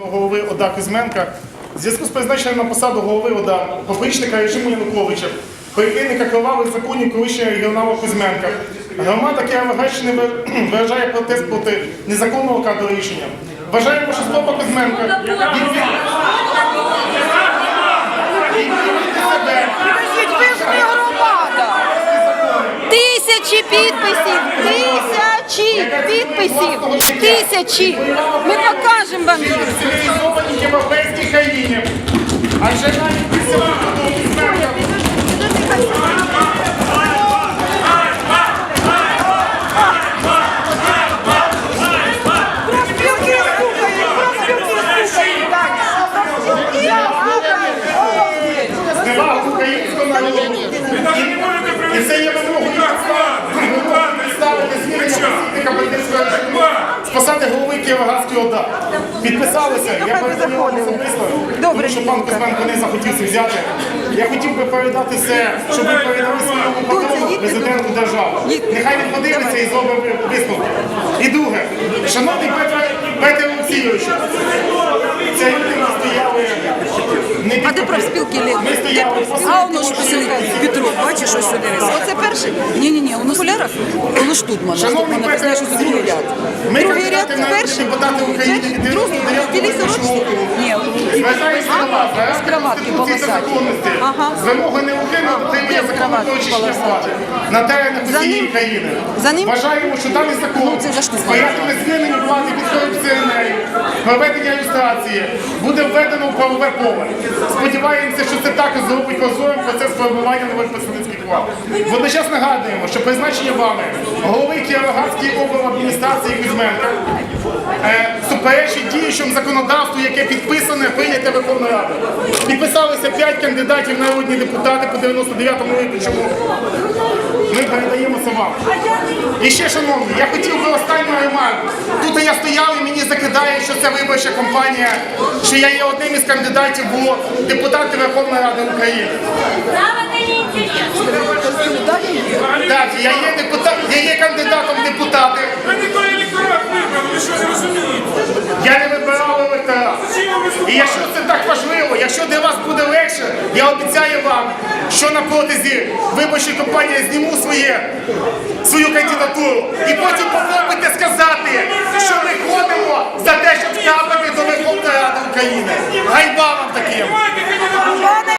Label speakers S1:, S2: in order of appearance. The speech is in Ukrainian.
S1: Голови ОДА Кузьменка в зв'язку з призначенням на посаду голови ОДА поплічника режиму Януковича, перевірника кровавих законів колишнього регіоналу Кузьменка. Громада Кіровоградщини ви- виражає протест проти незаконного кадрового рішення. Вважаємо, що спроба Кузьменка себе.
S2: Тисячі підписів, підписів, тисячі. Ми покажемо вам слухають, профспілки слухають. Так. Я
S1: зневагу українського народу. І- це є вимогою ставити звірення посібника Бандитського режиму з посади голови Кіровоградської ОДА. Підписалися, я особисто, тому що пан Кузьменко не захотів це взяти. Я хотів би передати це, щоб ви передали своєму патрону президенту держави. Нехай він подивиться і зробить висновки. І друге, шановний Петро Петре
S3: профспілки лі?
S1: Ми стояли посеред
S3: А воно ж посилить Петро, бачиш, ось сюди.
S2: Оце перший.
S3: Ні, ні, ні, воно нас окулярах, воно ж тут мене. Тут
S1: Шановний
S3: мене, ти знаєш, що це другий ряд.
S2: Другий ряд, перший.
S1: депутати України від
S2: Другий,
S1: 99
S2: білі
S3: з кроватки.
S1: З вимоги неухильного дотримання
S3: Де з
S1: закону
S3: кроватки
S1: про очищення влади на теренах усієї країни. Вважаємо, що даний закон
S3: Ну, штуку.
S1: сприятиме звільненню влади від корупціонерів, проведення ілюстрації, буде введено в правове поле. Сподіваємося, що це також зробить прозорим процес формування нових представницьких влади. Водночас нагадуємо, що призначення вами голови Кіровоградської обладміністрації Кузьменка е, суперечить діючому законодавству, яке підписане, прийняте Верховною Радою. Підписалися 5 кандидатів народні депутати по 99-му виборчому. Ми передаємо це вам. І ще, шановні, я хотів би останню ремарку. Тут я стояв і мені закидає, що це виборча кампанія, що я є одним із кандидатів у депутати Верховної Ради України. Так, я є депутат, я є кандидатом депутати.
S4: Не той електорат вибрали, ви що не розумієте?
S1: Я не вибирав електорат. І якщо це так важливо, якщо для вас буде легше, я обіцяю вам, що на протязі виборчої компанії я зніму своє, свою кандидатуру. І потім попробуйте сказати, що ми ходимо за те, щоб ставити до Верховної Ради України. Гайба